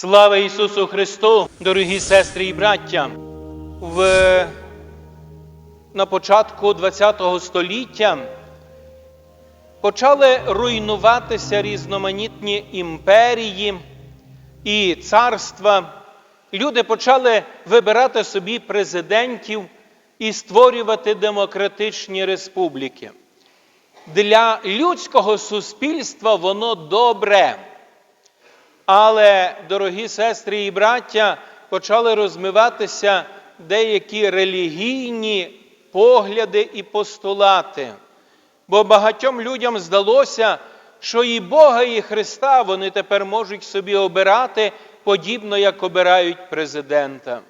Слава Ісусу Христу, дорогі сестри і браття! В... На початку ХХ століття почали руйнуватися різноманітні імперії і царства. Люди почали вибирати собі президентів і створювати демократичні республіки. Для людського суспільства воно добре. Але, дорогі сестри і браття, почали розмиватися деякі релігійні погляди і постулати. Бо багатьом людям здалося, що і Бога, і Христа вони тепер можуть собі обирати, подібно як обирають президента.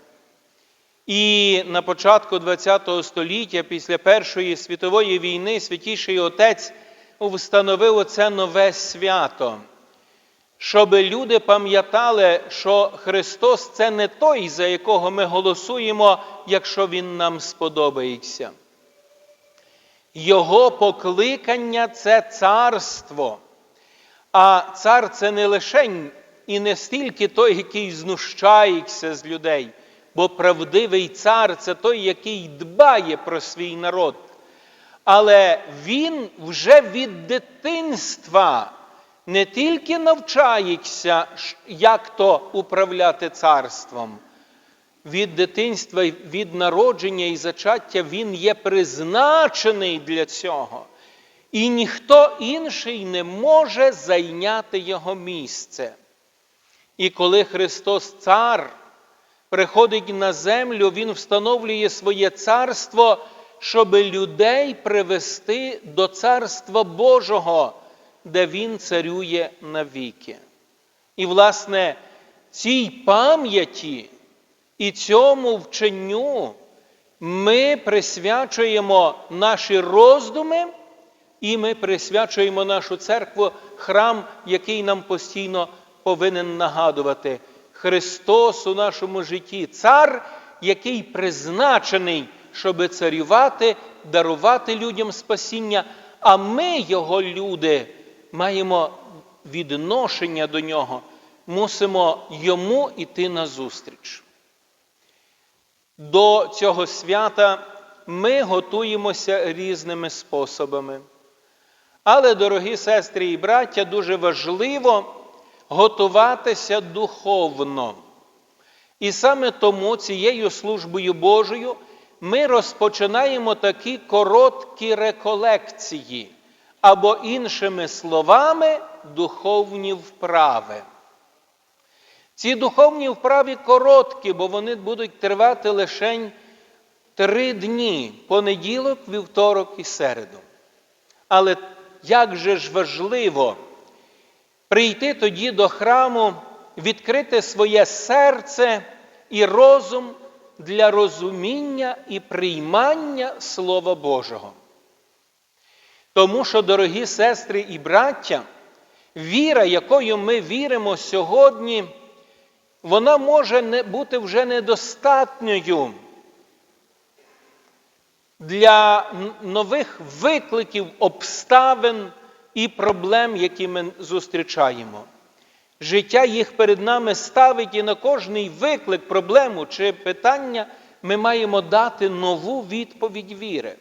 І на початку ХХ століття, після Першої світової війни, святіший Отець встановив оце нове свято щоб люди пам'ятали, що Христос це не той, за якого ми голосуємо, якщо Він нам сподобається. Його покликання це царство. А цар це не лише і не стільки той, який знущається з людей, бо правдивий цар це той, який дбає про свій народ. Але він вже від дитинства не тільки навчається, як то управляти царством, від дитинства, від народження і зачаття він є призначений для цього. І ніхто інший не може зайняти його місце. І коли Христос Цар приходить на землю, Він встановлює своє царство, щоб людей привести до Царства Божого де Він царює навіки. І, власне, цій пам'яті і цьому вченню ми присвячуємо наші роздуми, і ми присвячуємо нашу церкву, храм, який нам постійно повинен нагадувати. Христос у нашому житті, цар, який призначений, щоб царювати, дарувати людям спасіння, а ми, його люди, маємо відношення до нього, мусимо йому йти назустріч. До цього свята ми готуємося різними способами. Але, дорогі сестри і браття, дуже важливо готуватися духовно. І саме тому цією службою Божою ми розпочинаємо такі короткі реколекції або іншими словами, духовні вправи. Ці духовні вправи короткі, бо вони будуть тривати лише три дні понеділок, вівторок і середу. Але як же ж важливо прийти тоді до храму, відкрити своє серце і розум для розуміння і приймання Слова Божого. Тому що, дорогі сестри і браття, віра, якою ми віримо сьогодні, вона може не бути вже недостатньою для нових викликів, обставин і проблем, які ми зустрічаємо. Життя їх перед нами ставить і на кожний виклик, проблему чи питання ми маємо дати нову відповідь віри.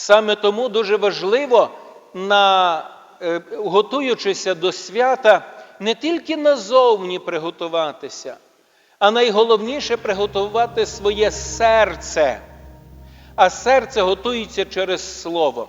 Саме тому дуже важливо, на, е, готуючися до свята, не тільки назовні приготуватися, а найголовніше приготувати своє серце. А серце готується через Слово.